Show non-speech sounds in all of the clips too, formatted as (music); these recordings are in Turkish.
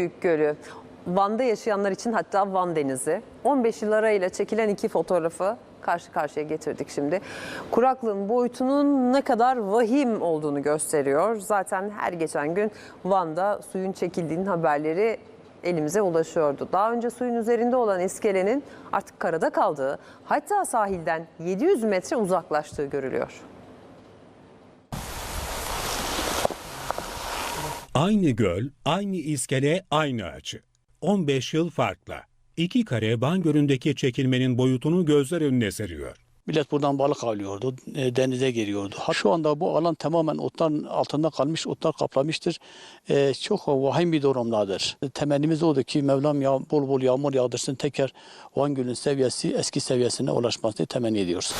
Büyük Gölü. Van'da yaşayanlar için hatta Van Denizi. 15 yıl arayla çekilen iki fotoğrafı karşı karşıya getirdik şimdi. Kuraklığın boyutunun ne kadar vahim olduğunu gösteriyor. Zaten her geçen gün Van'da suyun çekildiğinin haberleri elimize ulaşıyordu. Daha önce suyun üzerinde olan iskelenin artık karada kaldığı, hatta sahilden 700 metre uzaklaştığı görülüyor. Aynı göl, aynı iskele, aynı açı. 15 yıl farkla. İki kare Van Gölü'ndeki çekilmenin boyutunu gözler önüne seriyor. Millet buradan balık avlıyordu, e, denize giriyordu. Şu anda bu alan tamamen otların altında kalmış, otlar kaplamıştır. E, çok vahim bir durumdadır. Temennimiz odur ki Mevlam ya, bol bol yağmur yağdırsın, tekrar Van Gölü'nün seviyesi eski seviyesine ulaşmasını temenni ediyoruz.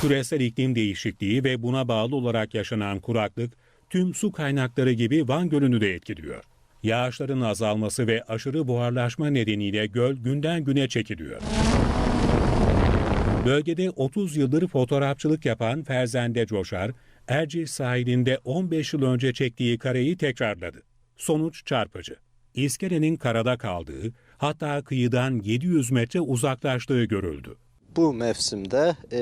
Küresel iklim değişikliği ve buna bağlı olarak yaşanan kuraklık tüm su kaynakları gibi Van Gölü'nü de etkiliyor. Yağışların azalması ve aşırı buharlaşma nedeniyle göl günden güne çekiliyor. Bölgede 30 yıldır fotoğrafçılık yapan Ferzende Coşar, Erciş sahilinde 15 yıl önce çektiği kareyi tekrarladı. Sonuç çarpıcı. İskelenin karada kaldığı, hatta kıyıdan 700 metre uzaklaştığı görüldü. bu mevsimde e,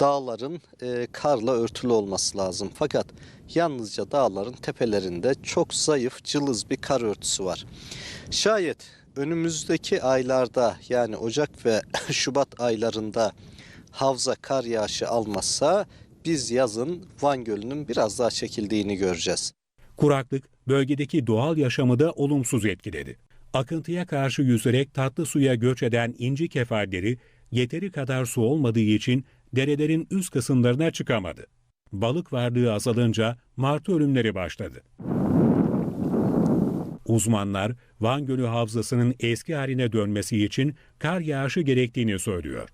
dağların e, karla örtülü olması lazım. Fakat yalnızca dağların tepelerinde çok zayıf, cılız bir kar örtüsü var. Şayet önümüzdeki aylarda yani Ocak ve (laughs) Şubat aylarında havza kar yağışı almazsa biz yazın Van Gölü'nün biraz daha çekildiğini göreceğiz. Kuraklık bölgedeki doğal yaşamı da olumsuz etkiledi. Akıntıya karşı yüzerek tatlı suya göç eden inci kefalleri yeteri kadar su olmadığı için derelerin üst kısımlarına çıkamadı. Balık varlığı azalınca martı ölümleri başladı. Uzmanlar Van Gölü Havzası'nın eski haline dönmesi için kar yağışı gerektiğini söylüyor.